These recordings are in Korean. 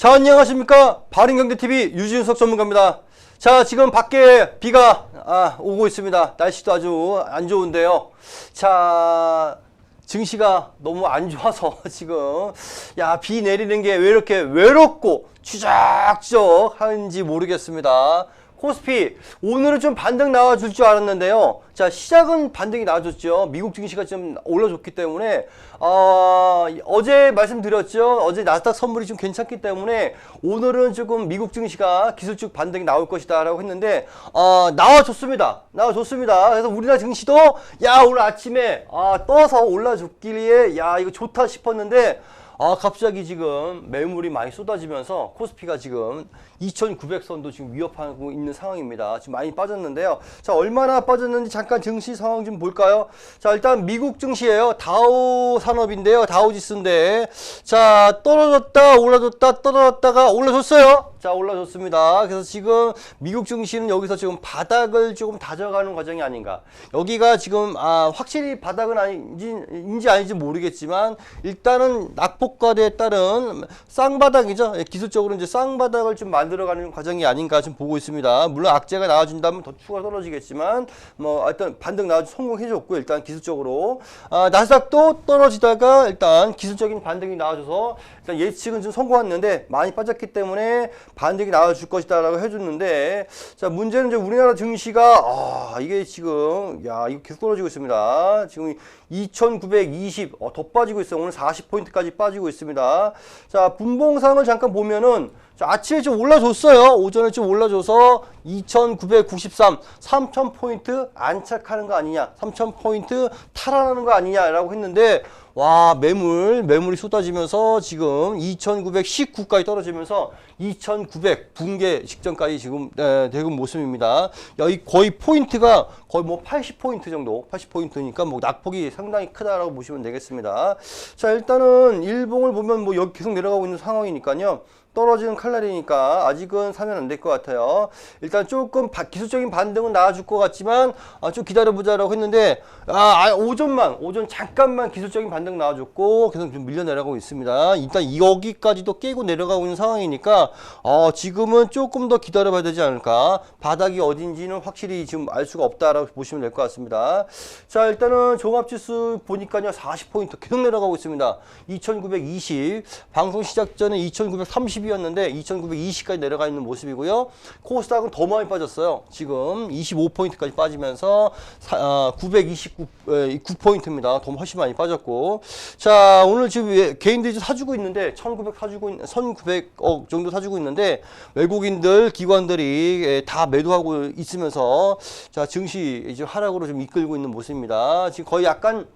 자, 안녕하십니까. 바른경제TV 유진석 전문가입니다. 자, 지금 밖에 비가 아, 오고 있습니다. 날씨도 아주 안 좋은데요. 자, 증시가 너무 안 좋아서 지금, 야, 비 내리는 게 왜 이렇게 외롭고 추적추적 하는지 모르겠습니다. 코스피 오늘은 좀 반등 나와줄 줄 알았는데요. 자 시작은 반등이 나와줬죠. 미국 증시가 좀 올라줬기 때문에 어, 어제 말씀드렸죠. 어제 나스닥 선물이 좀 괜찮기 때문에 오늘은 조금 미국 증시가 기술적 반등이 나올 것이다 라고 했는데 어, 나와줬습니다. 나와줬습니다. 그래서 우리나라 증시도 야 오늘 아침에 아, 떠서 올라줬길래 야 이거 좋다 싶었는데 아, 갑자기 지금 매물이 많이 쏟아지면서 코스피가 지금 2,900선도 지금 위협하고 있는 상황입니다. 지금 많이 빠졌는데요. 자, 얼마나 빠졌는지 잠깐 증시 상황 좀 볼까요? 자, 일단 미국 증시예요. 다우 산업인데요. 다우 지수인데. 자, 떨어졌다, 올라졌다, 떨어졌다가 올라졌어요. 자, 올라졌습니다. 그래서 지금 미국 증시는 여기서 지금 바닥을 조금 다져가는 과정이 아닌가. 여기가 지금 아, 확실히 바닥은 아닌지 아닌지 모르겠지만 일단은 낙폭과대에 따른 쌍바닥이죠. 예, 기술적으로 이제 쌍바닥을 좀 만들 어가는 과정이 아닌가 좀 보고 있습니다. 물론 악재가 나와준다면 더 추가 떨어지겠지만 뭐 하여튼 반등 나와 성공해줬고 일단 기술적으로 아, 나스닥도 떨어지다가 일단 기술적인 반등이 나와줘서 일단 예측은 좀 성공했는데 많이 빠졌기 때문에 반등이 나와줄 것이다라고 해줬는데 자 문제는 이제 우리나라 증시가 아 이게 지금 야 이거 계속 떨어지고 있습니다. 지금 2,920 어, 더 빠지고 있어요. 오늘 40포인트까지 빠지고 있습니다. 자 분봉상을 잠깐 보면은 자, 아침에 좀 올라줬어요. 오전에 좀 올라줘서 2,993, 3,000포인트 안착하는 거 아니냐, 3,000포인트 탈환하는 거 아니냐라고 했는데, 와, 매물, 매물이 쏟아지면서 지금 2,919까지 떨어지면서 2,900 붕괴 직전까지 지금 에, 되고 모습입니다. 여기 거의 포인트가 거의 뭐 80포인트 정도, 80포인트니까 뭐 낙폭이 상당히 크다라고 보시면 되겠습니다. 자, 일단은 일봉을 보면 뭐 여기 계속 내려가고 있는 상황이니까요. 떨어지는 칼날이니까 아직은 사면 안 될 것 같아요. 일단 조금 바- 기술적인 반등은 나와줄 것 같지만 아, 좀 기다려보자라고 했는데 아, 아, 오전만 오전 잠깐만 기술적인 반등 나와줬고 계속 좀 밀려 내려가고 있습니다. 일단 여기까지도 깨고 내려가고 있는 상황이니까 어, 지금은 조금 더 기다려봐야 되지 않을까. 바닥이 어딘지는 확실히 지금 알 수가 없다라고 보시면 될 것 같습니다. 자 일단은 종합지수 보니까요 40포인트 계속 내려가고 있습니다. 2920 방송 시작 전에 2930 이었는데 2920까지 내려가 있는 모습이고요. 코스닥은 더 많이 빠졌어요. 지금 25포인트까지 빠지면서 아, 929 9포인트입니다. 더 훨씬 많이 빠졌고 자 오늘 지금 예, 개인들이 좀 사주고 있는데 1900 사주고 있, 1900억 정도 사주고 있는데 외국인들 기관들이 예, 다 매도하고 있으면서 자 증시 이제 하락으로 좀 이끌고 있는 모습입니다. 지금 거의 약간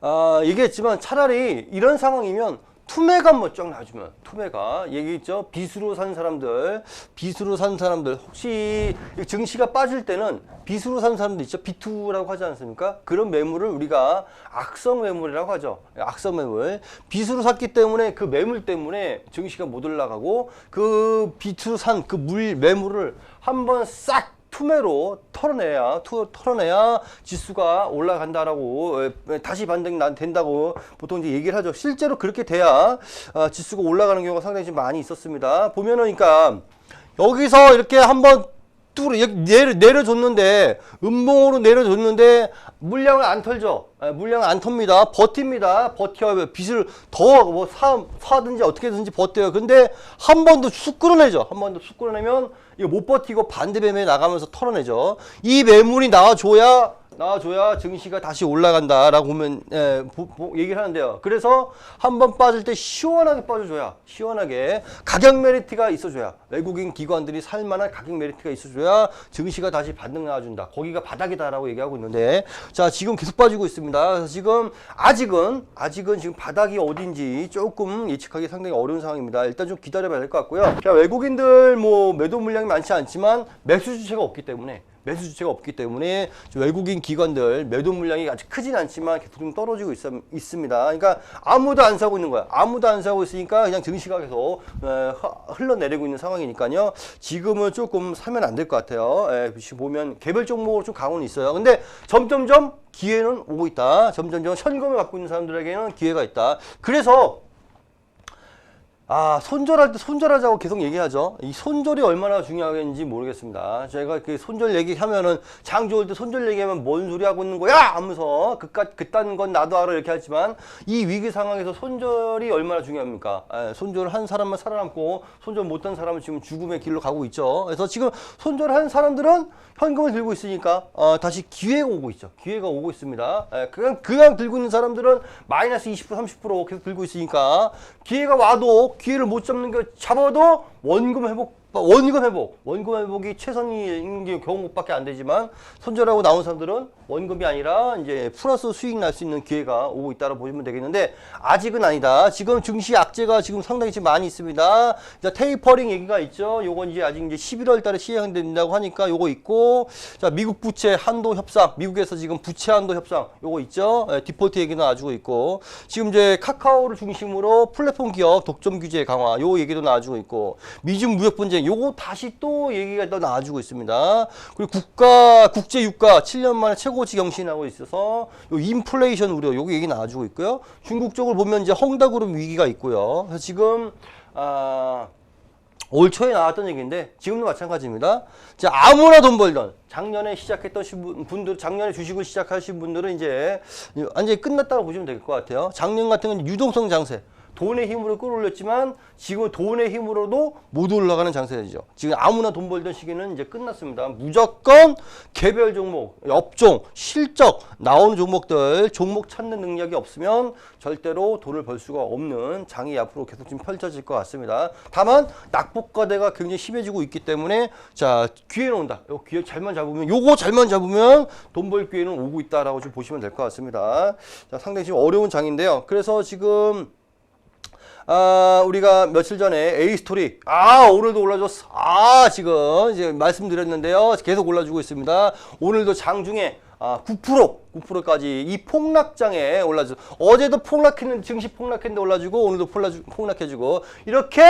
아, 얘기했지만 차라리 이런 상황이면 투매가 한번 쫙 놔주면 투매가. 얘기했죠? 빚으로 산 사람들. 빚으로 산 사람들. 혹시 이 증시가 빠질 때는 빚으로 산 사람들 있죠? 비투라고 하지 않습니까? 그런 매물을 우리가 악성 매물이라고 하죠. 악성 매물. 빚으로 샀기 때문에 그 매물 때문에 증시가 못 올라가고 그 빚으로 산 그 물 매물을 한번 싹 투매로 털어내야 투, 털어내야 지수가 올라간다라고 에, 다시 반등이 난 된다고 보통 이제 얘기를 하죠. 실제로 그렇게 돼야 아, 지수가 올라가는 경우가 상당히 좀 많이 있었습니다. 보면은 그러니까 여기서 이렇게 한번 뚜루 여기 내려 내려줬는데 음봉으로 내려줬는데 물량을 안 털죠. 에, 물량을 안 텁니다. 버팁니다. 버텨요. 빚을 더뭐 사든지 어떻게든지 버텨요. 근데 한 번 더쑥 끌어내죠. 한 번 더쑥 끌어내면 이거 못 버티고 반대 매매 나가면서 털어내죠. 이 매물이 나와줘야 나와줘야 증시가 다시 올라간다라고 보면 예, 보- 보- 얘기를 하는데요. 그래서 한 번 빠질 때 시원하게 빠져줘야 시원하게 가격 메리트가 있어줘야 외국인 기관들이 살만한 가격 메리트가 있어줘야 증시가 다시 반등 나와준다. 거기가 바닥이다라고 얘기하고 있는데 자 지금 계속 빠지고 있습니다. 지금 아직은 아직은 지금 바닥이 어딘지 조금 예측하기 상당히 어려운 상황입니다. 일단 좀 기다려봐야 될 것 같고요. 자 외국인들 뭐 매도 물량이 많지 않지만 매수 주체가 없기 때문에 매수 주체가 없기 때문에 좀 외국인 기관들 매도 물량이 아직 크진 않지만 계속 좀 떨어지고 있, 있습니다. 그러니까 아무도 안 사고 있는 거야. 아무도 안 사고 있으니까 그냥 증시가 계속 흘러내리고 있는 상황이니까요. 지금은 조금 사면 안 될 것 같아요. 에, 지금 보면 개별 종목으로 좀 강호는 있어요. 근데 점점점 기회는 오고 있다. 점점점 현금을 갖고 있는 사람들에게는 기회가 있다. 그래서 아, 손절할 때 손절하자고 계속 얘기하죠. 이 손절이 얼마나 중요한지 모르겠습니다. 제가 그 손절 얘기하면은 장 좋을 때 손절 얘기하면 뭔 소리 하고 있는 거야? 하면서 그깟 그딴 건 나도 알아 이렇게 하지만 이 위기 상황에서 손절이 얼마나 중요합니까? 예, 손절한 사람만 살아남고 손절 못한 사람은 지금 죽음의 길로 가고 있죠. 그래서 지금 손절한 사람들은 현금을 들고 있으니까 어, 다시 기회가 오고 있죠. 기회가 오고 있습니다. 예, 그냥 그냥 들고 있는 사람들은 마이너스 20% 30% 계속 들고 있으니까 기회가 와도 기회를 못 잡는 게 잡아도 원금 회복 원금 회복 원금 회복이 최선인 게 경우밖에 안 되지만 손절하고 나온 사람들은 원금이 아니라 이제 플러스 수익 날 수 있는 기회가 오고 있다고 보시면 되겠는데 아직은 아니다. 지금 증시 악재가 지금 상당히 지금 많이 있습니다. 자, 테이퍼링 얘기가 있죠. 요건 이제 아직 이제 11월 달에 시행된다고 하니까 요거 있고 자, 미국 부채 한도 협상, 미국에서 지금 부채 한도 협상 요거 있죠. 예, 디폴트 얘기는 나와주고 있고 지금 이제 카카오를 중심으로 플랫폼 기업 독점 규제 강화 요 얘기도 나와주고 있고 미중 무역 분쟁 요거 다시 또 얘기가 또 나와주고 있습니다. 그리고 국가 국제 유가 7년 만에 최고치 경신하고 있어서 요 인플레이션 우려 요거 얘기 나와주고 있고요. 중국 쪽을 보면 이제 헝다그룹 위기가 있고요. 그래서 지금 아 올 초에 나왔던 얘기인데 지금도 마찬가지입니다. 자, 아무나 돈 벌던 작년에 시작했던 시- 분들, 작년에 주식을 시작하신 분들은 이제 완전히 끝났다고 보시면 될 것 같아요. 작년 같은 건 유동성 장세. 돈의 힘으로 끌어올렸지만 지금 돈의 힘으로도 못 올라가는 장세죠. 지금 아무나 돈 벌던 시기는 이제 끝났습니다. 무조건 개별 종목, 업종, 실적 나오는 종목들 종목 찾는 능력이 없으면 절대로 돈을 벌 수가 없는 장이 앞으로 계속 좀 펼쳐질 것 같습니다. 다만 낙폭과대가 굉장히 심해지고 있기 때문에 자 기회는 온다. 요 기회 잘만 잡으면 요거 잘만 잡으면 돈 벌 기회는 오고 있다라고 좀 보시면 될 것 같습니다. 자 상당히 지금 어려운 장인데요. 그래서 지금 아, 우리가 며칠 전에 A 스토리. 아, 오늘도 올라줬어. 아, 지금 이제 말씀드렸는데요. 계속 올라주고 있습니다. 오늘도 장중에 아, 9% 9%까지 이 폭락장에 올라주. 어제도 폭락했는데 증시 폭락했는데 올라주고 오늘도 폭락주, 폭락해주고 이렇게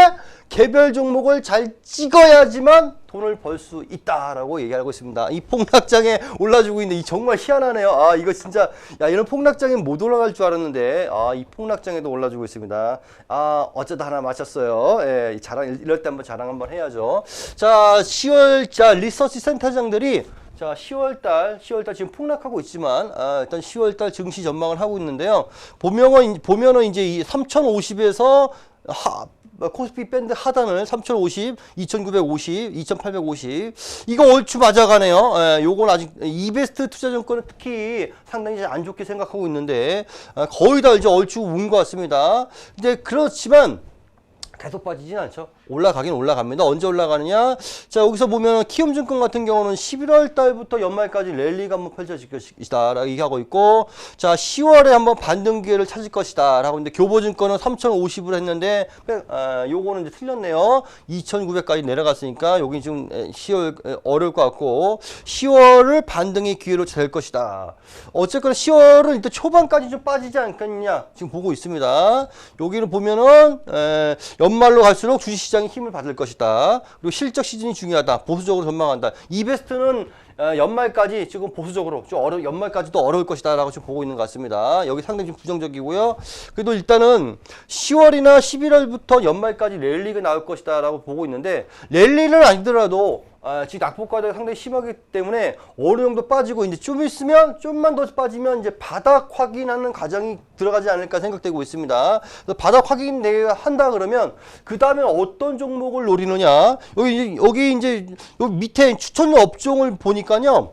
개별 종목을 잘 찍어야지만 돈을 벌 수 있다라고 얘기하고 있습니다. 이 폭락장에 올라주고 있는데 이 정말 희한하네요. 아 이거 진짜 야 이런 폭락장에 못 올라갈 줄 알았는데 아 이 폭락장에도 올라주고 있습니다. 아 어쩌다 하나 맞췄어요. 예, 이 자랑 이럴 때 한번 자랑 한번 해야죠. 자 10월 자 리서치 센터장들이 자, 10월달, 10월달 지금 폭락하고 있지만, 아, 일단 10월달 증시 전망을 하고 있는데요. 보면은, 보면은 이제 이 3050에서 하, 코스피 밴드 하단을 3050, 2950, 2850 이거 얼추 맞아가네요. 예, 요건 아직 이베스트 투자증권은 특히 상당히 안 좋게 생각하고 있는데 아, 거의 다 이제 얼추 운 것 같습니다. 근데 그렇지만 계속 빠지진 않죠. 올라가긴 올라갑니다. 언제 올라가느냐? 자, 여기서 보면 키움증권 같은 경우는 11월 달부터 연말까지 랠리가 한번 펼쳐질 것이다. 라고 얘기하고 있고, 자, 10월에 한번 반등 기회를 찾을 것이다. 라고 했는데, 교보증권은 3,050으로 했는데, 아, 요거는 이제 틀렸네요. 2,900까지 내려갔으니까, 여기 지금 10월 어려울 것 같고, 10월을 반등의 기회로 될 것이다. 어쨌거나 10월은 일단 초반까지 좀 빠지지 않겠냐. 지금 보고 있습니다. 여기를 보면은, 에, 연말로 갈수록 주식시장 이 힘을 받을 것이다. 그리고 실적 시즌이 중요하다. 보수적으로 전망한다. 이베스트는 어, 연말까지 지금 보수적으로 좀 어려 연말까지도 어려울 것이다라고 지금 보고 있는 것 같습니다. 여기 상당히 좀 부정적이고요. 그래도 일단은 10월이나 11월부터 연말까지 랠리가 나올 것이다라고 보고 있는데 랠리는 아니더라도 아, 지금 낙폭과대가 상당히 심하기 때문에 어느 정도 빠지고 이제 좀 있으면 좀만 더 빠지면 이제 바닥 확인하는 과정이 들어가지 않을까 생각되고 있습니다. 그래서 바닥 확인 내가 한다 그러면 그 다음에 어떤 종목을 노리느냐 여기 여기 이제 여기 밑에 추천 업종을 보니까요.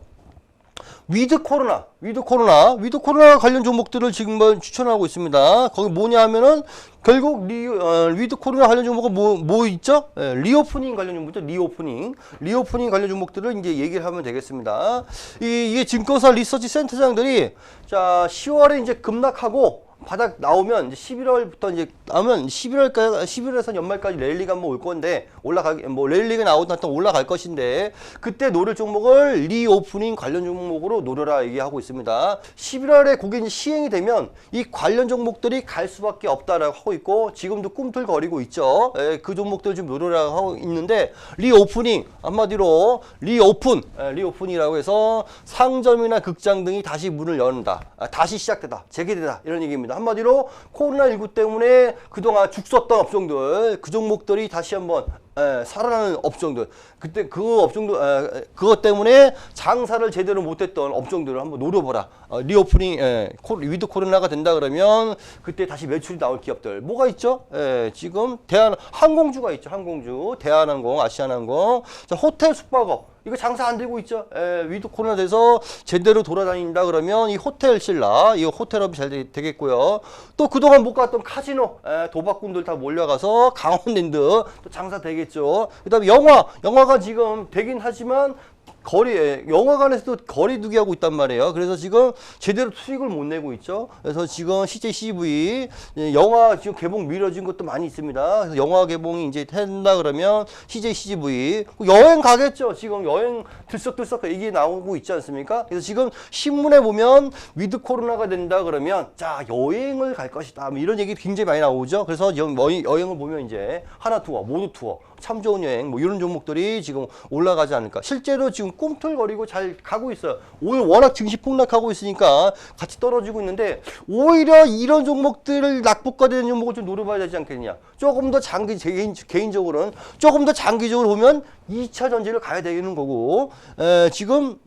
위드 코로나, 위드 코로나, 위드 코로나 관련 종목들을 지금 뭐 추천하고 있습니다. 거기 뭐냐 하면은 결국 리, 어, 위드 코로나 관련 종목은 뭐, 뭐 있죠? 예, 리오프닝 관련 종목이죠. 리오프닝. 리오프닝 관련 종목들을 이제 얘기를 하면 되겠습니다. 이, 이게 증권사 리서치 센터장들이 자, 10월에 이제 급락하고 바닥 나오면 이제 11월부터 이제 나오면 11월까지 11월에서 연말까지 랠리가 한번 올 건데 올라가 뭐 랠리가 나오다 또 올라갈 것인데 그때 노릴 종목을 리오프닝 관련 종목으로 노려라 얘기하고 있습니다. 11월에 그게 이제 시행이 되면 이 관련 종목들이 갈 수밖에 없다라고 하고 있고 지금도 꿈틀거리고 있죠. 예, 그 종목들 좀 노려라 하고 있는데 리오프닝 한마디로 리오픈 예, 리오픈이라고 해서 상점이나 극장 등이 다시 문을 여는다. 아, 다시 시작되다. 재개되다. 이런 얘기입니다. 있습니다. 한마디로 코로나19 때문에 그동안 죽었던 업종들, 그 종목들이 다시 한번 에, 살아나는 업종들. 그때 그 업종들, 에, 그것 때문에 장사를 제대로 못했던 업종들을 한번 노려보라. 어, 리오프닝, 에, 코, 위드 코로나가 된다 그러면 그때 다시 매출이 나올 기업들. 뭐가 있죠? 에, 지금 대한, 항공주가 있죠. 항공주. 대한항공, 아시아나항공. 자, 호텔 숙박업. 이거 장사 안 되고 있죠. 에, 위드 코로나 돼서 제대로 돌아다닌다 그러면 이 호텔 신라, 이 호텔업이 잘 되, 되겠고요. 또 그동안 못 갔던 카지노, 에, 도박꾼들 다 몰려가서 강원랜드 또 장사 되 겠죠. 그다음에 영화, 영화가 지금 되긴 하지만 거리에 영화관에서도 거리두기 하고 있단 말이에요. 그래서 지금 제대로 수익을 못 내고 있죠. 그래서 지금 CJ CGV 예, 영화 지금 개봉 미뤄진 것도 많이 있습니다. 그래서 영화 개봉이 이제 된다 그러면 CJ CGV 여행 가겠죠. 지금 여행 들썩들썩 이게 나오고 있지 않습니까? 그래서 지금 신문에 보면 위드 코로나가 된다 그러면 자 여행을 갈 것이다. 뭐 이런 얘기 굉장히 많이 나오죠. 그래서 여- 여행을 보면 이제 하나 투어, 모두 투어, 참 좋은 여행 뭐 이런 종목들이 지금 올라가지 않을까. 실제로 지금 꿈틀거리고 잘 가고 있어요. 오늘 워낙 증시 폭락하고 있으니까 같이 떨어지고 있는데 오히려 이런 종목들을 낙폭과되는 종목을 좀 노려봐야 되지 않겠느냐. 조금 더 장기 제 개인, 개인적으로는 조금 더 장기적으로 보면 2차 전지를 가야 되는 거고 에, 지금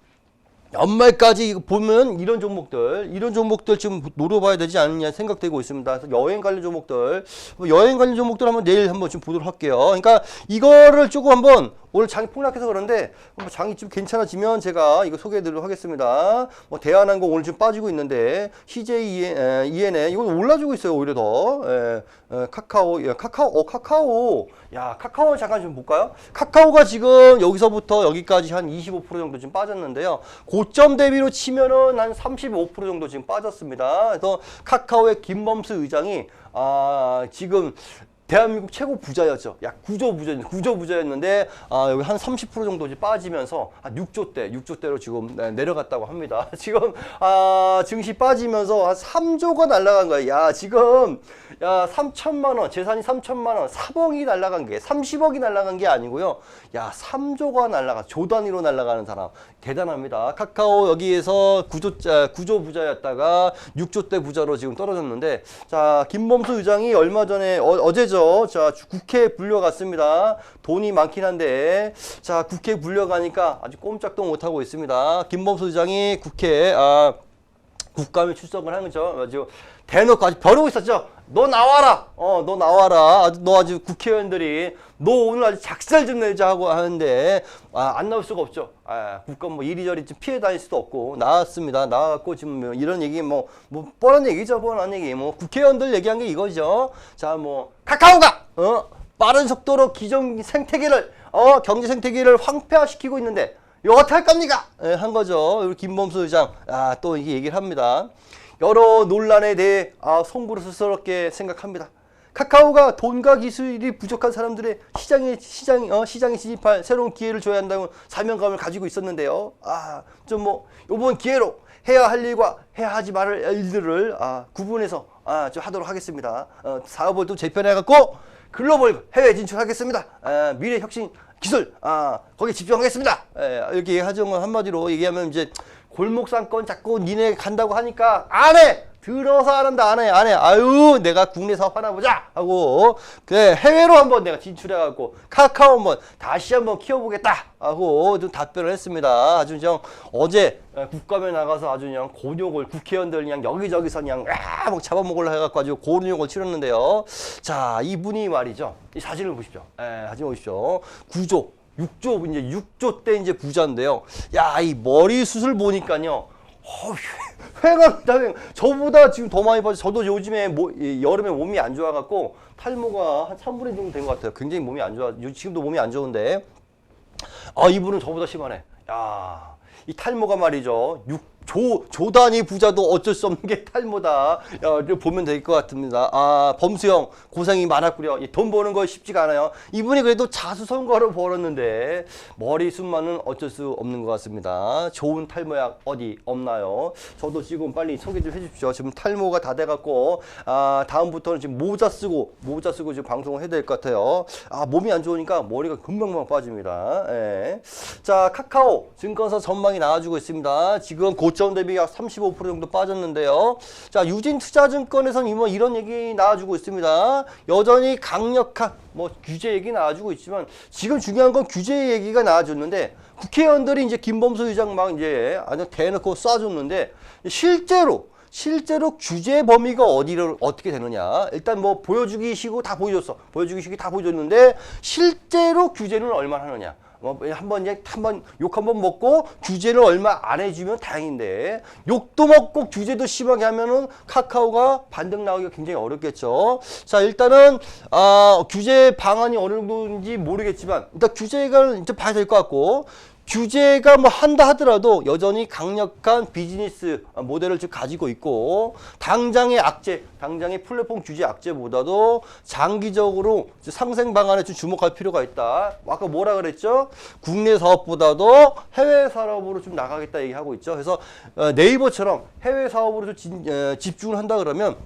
연말까지 보면 이런 종목들, 이런 종목들 지금 노려봐야 되지 않느냐 생각되고 있습니다. 그래서 여행 관련 종목들, 뭐 여행 관련 종목들 한번 내일 한번 좀 보도록 할게요. 그러니까 이거를 조금 한번 오늘 장이 폭락해서 그런데 뭐 장이 좀 괜찮아지면 제가 이거 소개해드리도록 하겠습니다. 뭐 대한항공 오늘 좀 빠지고 있는데 CJ ENA 이건 올라주고 있어요 오히려 더 에, 에, 카카오 예, 카카오 어 카카오 야 카카오 잠깐 좀 볼까요? 카카오가 지금 여기서부터 여기까지 한 25% 정도 지금 빠졌는데요. 고점 대비로 치면은 한 35% 정도 지금 빠졌습니다. 그래서 카카오의 김범수 의장이 아 지금 대한민국 최고 부자였죠. 약 구조 부자, 구조 부자였는데 아, 여기 한 30% 정도 이제 빠지면서 한 6조대, 6조대로 지금 네, 내려갔다고 합니다. 지금 아, 증시 빠지면서 한 3조가 날라간 거야. 야, 지금 야, 3천만 원, 재산이 3천만 원, 3억이 날라간 게 30억이 날라간 게 아니고요. 야, 3조가 날라가 조 단위로 날라가는 사람 대단합니다. 카카오 여기에서 구조 구조 부자였다가 6조대 부자로 지금 떨어졌는데 자, 김범수 의장이 얼마 전에 어, 어제 죠. 자, 국회에 불려갔습니다. 돈이 많긴 한데 자, 국회에 불려가니까 아주 꼼짝도 못 하고 있습니다. 김범수 의장이 국회에 아 국감에 출석을 하는 거죠. 아주 대놓고 아주 벼르고 있었죠. 너 나와라. 어, 너 나와라. 아주 너 아주 국회의원들이 너 오늘 아주 작살 좀 내자 하고 하는데 아, 안 나올 수가 없죠. 아, 국감 뭐 이리저리 좀 피해 다닐 수도 없고 나왔습니다. 나왔고 지금 뭐 이런 얘기 뭐, 뭐 뻔한 얘기죠. 뻔한 얘기. 뭐 국회의원들 얘기한 게 이거죠. 자, 뭐 카카오가 어, 빠른 속도로 기존 생태계를 어, 경제 생태계를 황폐화시키고 있는데 이거 어떻게 할 겁니까? 예, 한 거죠. 우리 김범수 의장. 아, 또 이게 얘기를 합니다. 여러 논란에 대해 아, 송구스럽게 생각합니다. 카카오가 돈과 기술이 부족한 사람들의 시장에 시장 어, 시장에 진입할 새로운 기회를 줘야 한다는 사명감을 가지고 있었는데요. 아, 좀 뭐 이번 기회로 해야 할 일과 해야 하지 말을 일들을 아, 구분해서 아, 좀 하도록 하겠습니다. 어, 사업을 또 재편해 갖고 글로벌 해외 진출하겠습니다. 아, 미래 혁신 기술 아 거기 집중하겠습니다. 예, 이렇게 하정 한마디로 얘기하면 이제 골목상권 자꾸 니네 간다고 하니까 안 해. 들어서 안 한다 안 해 안 해. 아유 내가 국내 사업 하나 보자! 하고 그 해외로 한번 내가 진출해 갖고 카카오 한번 다시 한번 키워보겠다! 하고 좀 답변을 했습니다. 아주 그냥 어제 예, 국감에 나가서 아주 그냥 곤욕을 국회의원들 그냥 여기저기서 그냥 막 잡아먹으려 해갖고 아주 곤욕을 치렀는데요. 자 이분이 말이죠. 이 사진을 보십시오. 예, 사진 보십시오. 구조 6조 이제 6조 때 이제 부자인데요. 야, 이 머리 수술 보니까요. 어, 횡합니다. 횡. 저보다 지금 더 많이 빠져. 저도 요즘에 모, 이 여름에 몸이 안 좋아갖고 탈모가 한 3분의 1 정도 된 것 같아요. 굉장히 몸이 안 좋아. 요- 지금도 몸이 안 좋은데. 아, 이분은 저보다 심하네. 야, 이 탈모가 말이죠. 6 조, 조단위 부자도 어쩔 수 없는 게 탈모다. 야, 이렇게 보면 될 것 같습니다. 아, 범수형, 고생이 많았구려. 이돈 버는 거 쉽지가 않아요. 이분이 그래도 자수성가를 벌었는데, 머리숱만은 어쩔 수 없는 것 같습니다. 좋은 탈모약 어디 없나요? 저도 지금 빨리 소개 좀 해주십시오. 지금 탈모가 다 돼갖고, 아, 다음부터는 지금 모자 쓰고, 모자 쓰고 지금 방송을 해야 될 것 같아요. 아, 몸이 안 좋으니까 머리가 금방금방 빠집니다. 예. 자, 카카오 증권사 전망이 나와주고 있습니다. 지금 고점 대비 약 35% 정도 빠졌는데요. 자, 유진투자증권에서는 이번 이런 얘기 나와주고 있습니다. 여전히 강력한 뭐 규제 얘기 나와주고 있지만 지금 중요한 건 규제 얘기가 나와줬는데 국회의원들이 이제 김범수 의장 막 이제 아주 대놓고 쏴줬는데 실제로 실제로 규제 범위가 어디를 어떻게 되느냐 일단 뭐 보여주기식으로 다 보여줬어 보여주기식이 다 보여줬는데 실제로 규제는 얼마나 하느냐 뭐 한번 이제 한번 욕 한 번 먹고 규제를 얼마 안 해주면 다행인데 욕도 먹고 규제도 심하게 하면은 카카오가 반등 나오기가 굉장히 어렵겠죠. 자 일단은 아 규제 방안이 어느 정도인지 모르겠지만 일단 규제가 이제 봐야 될 것 같고 규제가 뭐 한다 하더라도 여전히 강력한 비즈니스 모델을 지금 가지고 있고 당장의 악재, 당장의 플랫폼 규제 악재보다도 장기적으로 상생 방안에 좀 주목할 필요가 있다. 아까 뭐라 그랬죠? 국내 사업보다도 해외 사업으로 좀 나가겠다 얘기하고 있죠. 그래서 어, 네이버처럼 해외 사업으로 좀 진- 어, 집중을 한다 그러면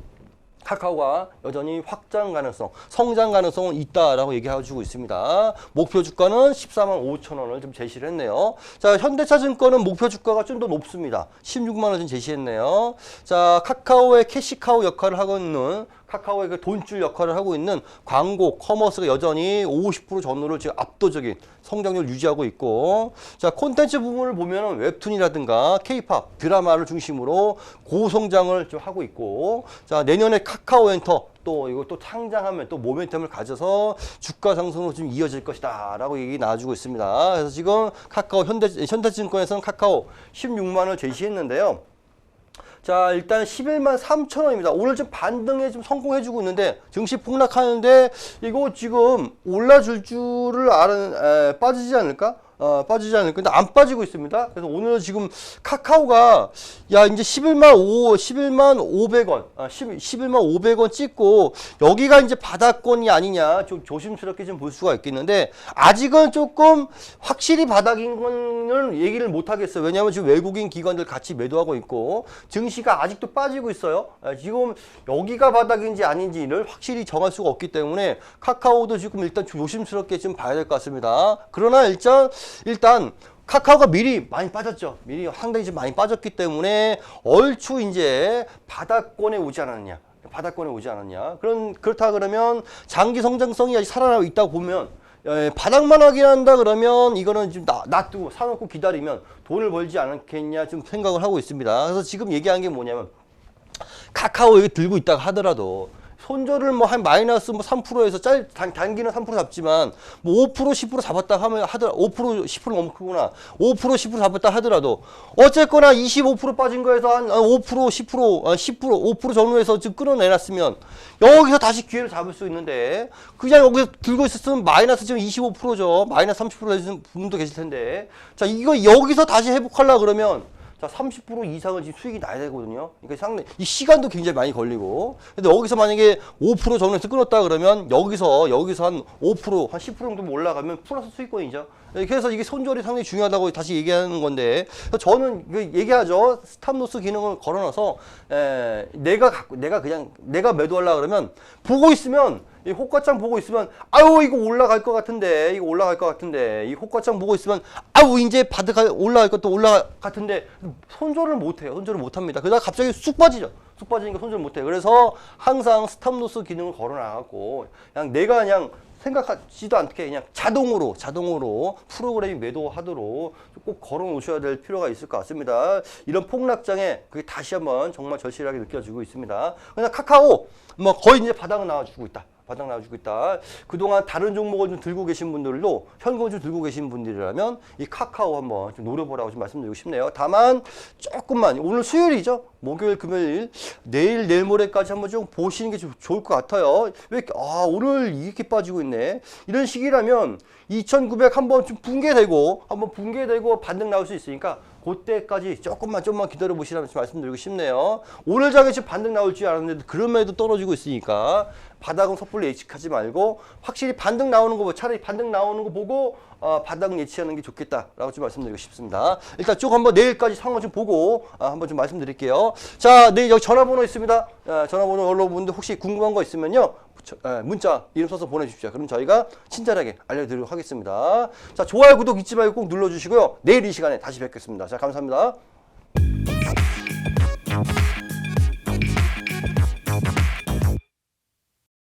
카카오가 여전히 확장 가능성, 성장 가능성은 있다라고 얘기해주고 있습니다. 목표 주가는 14만 5천 원을 좀 제시를 했네요. 자, 현대차증권은 목표 주가가 좀 더 높습니다. 16만 원좀 제시했네요. 자, 카카오의 캐시카우 역할을 하고 있는 카카오의 그 돈줄 역할을 하고 있는 광고, 커머스가 여전히 50% 전후를 지금 압도적인 성장률 유지하고 있고, 자, 콘텐츠 부분을 보면은 웹툰이라든가 케이팝, 드라마를 중심으로 고성장을 좀 하고 있고, 자, 내년에 카카오 엔터 또 이거 또 상장하면 또 모멘텀을 가져서 주가 상승으로 좀 이어질 것이다 라고 얘기 나와주고 있습니다. 그래서 지금 카카오 현대, 현대증권에서는 카카오 16만 원을 제시했는데요. 자 일단 11만 3천 원입니다. 오늘 좀 반등에 좀 성공해주고 있는데 증시 폭락하는데 이거 지금 올라줄 줄을 에, 빠지지 않을까? 어, 빠지지 않을까? 근데 안 빠지고 있습니다. 그래서 오늘 지금 카카오가 야 이제 11만 5 11만 500원, 아, 10, 11만 500원 찍고 여기가 이제 바닥권이 아니냐 좀 조심스럽게 좀 볼 수가 있겠는데 아직은 조금 확실히 바닥인 거는 얘기를 못 하겠어요. 왜냐하면 지금 외국인 기관들 같이 매도하고 있고 증시가 아직도 빠지고 있어요. 아, 지금 여기가 바닥인지 아닌지를 확실히 정할 수가 없기 때문에 카카오도 지금 일단 좀 조심스럽게 좀 봐야 될 것 같습니다. 그러나 일단 일단 카카오가 미리 많이 빠졌죠. 미리 상당히 좀 많이 빠졌기 때문에 얼추 이제 바닥권에 오지 않았느냐. 바닥권에 오지 않았냐. 그런 그렇다 그러면 장기 성장성이 아직 살아나고 있다고 보면 예, 바닥만 확인한다 그러면 이거는 지금 놔- 놔두고 사놓고 기다리면 돈을 벌지 않겠냐 좀 생각을 하고 있습니다. 그래서 지금 얘기한 게 뭐냐면 카카오 여기 들고 있다가 하더라도 손절을 뭐 한 마이너스 뭐 3%에서 짤 단, 단기는 3% 잡지만 뭐 5% 10% 잡았다 하면 하더라 5% 10% 너무 크구나. 5% 10% 잡았다 하더라도 어쨌거나 25% 빠진 거에서 한 5% 10% 아, 10% 5% 정도에서 지금 끌어내놨으면 여기서 다시 기회를 잡을 수 있는데 그냥 여기서 들고 있었으면 마이너스 지금 25%죠. 마이너스 30% 되시는 분도 계실 텐데. 자 이거 여기서 다시 회복하려 그러면 자, 30% 이상은 지금 수익이 나야 되거든요. 그러니까 상당히 이 시간도 굉장히 많이 걸리고. 근데 여기서 만약에 5% 정도에서 끊었다 그러면 여기서 여기서 한 5%, 한 10% 정도 올라가면 플러스 수익권이죠. 네, 그래서 이게 손절이 상당히 중요하다고 다시 얘기하는 건데 저는 그 얘기하죠. 스탑로스 기능을 걸어놔서 에, 내가 갖고 내가 그냥 내가 매도하려 그러면 보고 있으면 이 호가창 보고 있으면 아유 이거 올라갈 것 같은데 이거 올라갈 것 같은데 이 호가창 보고 있으면 아유 이제 바드 올라갈 것도 올라갈 것 같은데 손절을 못해요. 손절을 못합니다. 그러다 갑자기 쑥 빠지죠. 쑥 빠지니까 손절 못해요. 그래서 항상 스탑로스 기능을 걸어놔갖고 그냥 내가 그냥 생각하지도 않게 그냥 자동으로 자동으로 프로그램이 매도하도록 꼭 걸어 놓으셔야 될 필요가 있을 것 같습니다. 이런 폭락장에 그게 다시 한번 정말 절실하게 느껴지고 있습니다. 그냥 카카오 뭐 거의 이제 바닥은 나와주고 있다. 바닥 나와주고 있다. 그동안 다른 종목을 좀 들고 계신 분들도 현금을 좀 들고 계신 분들이라면 이 카카오 한번 좀 노려보라고 좀 말씀드리고 싶네요. 다만 조금만 오늘 수요일이죠. 목요일, 금요일, 내일, 내일 모레까지 한번 좀 보시는 게 좀 좋을 것 같아요. 왜 이렇게, 아, 오늘 이렇게 빠지고 있 네. 이런 시기라면 2,900 한번 좀 붕괴되고, 한번 붕괴되고 반등 나올 수 있으니까 그때까지 조금만 좀만 기다려 보시라고 말씀드리고 싶네요. 오늘 장에 지금 반등 나올 줄 알았는데 그럼에도 떨어지고 있으니까 바닥은 섣불리 예측하지 말고 확실히 반등 나오는 거 차라리 반등 나오는 거 보고 어, 바닥 예측하는 게 좋겠다라고 좀 말씀드리고 싶습니다. 일단 쭉 한번 내일까지 상황 좀 보고 아, 한번 좀 말씀드릴게요. 자, 내일 여기 전화번호 있습니다. 아, 전화번호 여러분들 혹시 궁금한 거 있으면요. 문자 이름 써서 보내주십시오. 그럼 저희가 친절하게 알려드리도록 하겠습니다. 자, 좋아요, 구독 잊지 말고 꼭 눌러주시고요. 내일 이 시간에 다시 뵙겠습니다. 자, 감사합니다.